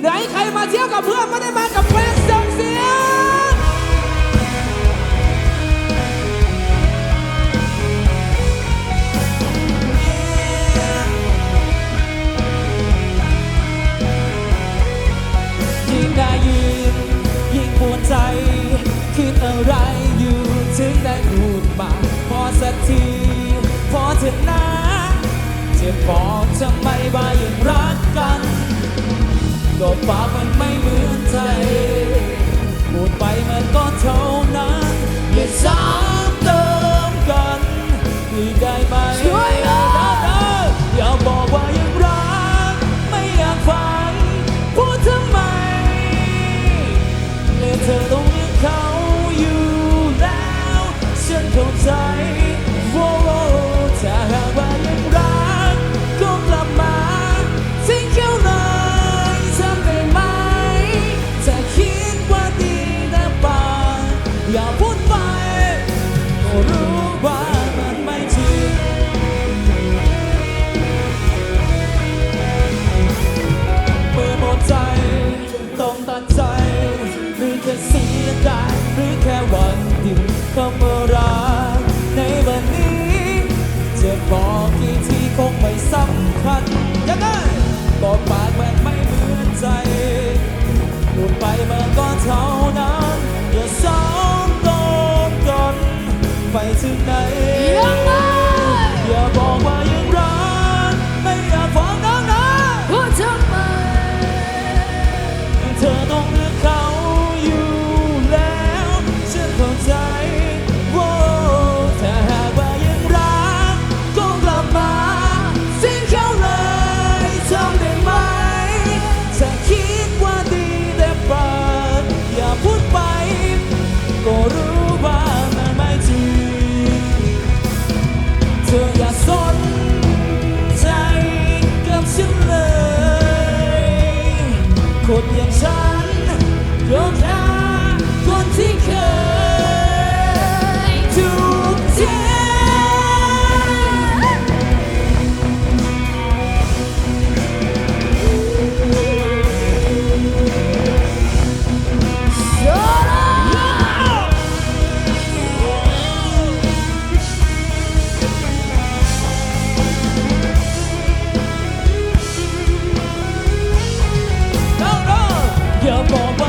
ไหนใครมาเที่ยวกับเพื่อนไม่ได้มากับเพื่อน บอกทำไมว่ายังรักกัน ก็ฟ้ามันไม่เหมือนใจพูดไปมันก็เท่านั้นอย่าซ้ำเติมกันที่ได้ไหมช่วยอย่าบอกว่ายังรัก ไม่อยากฟังพูดทำไมเมื่อเธอต้องเลือกเขาอยู่แล้ว ฉันเข้าใจ โว้ถ้า your boy.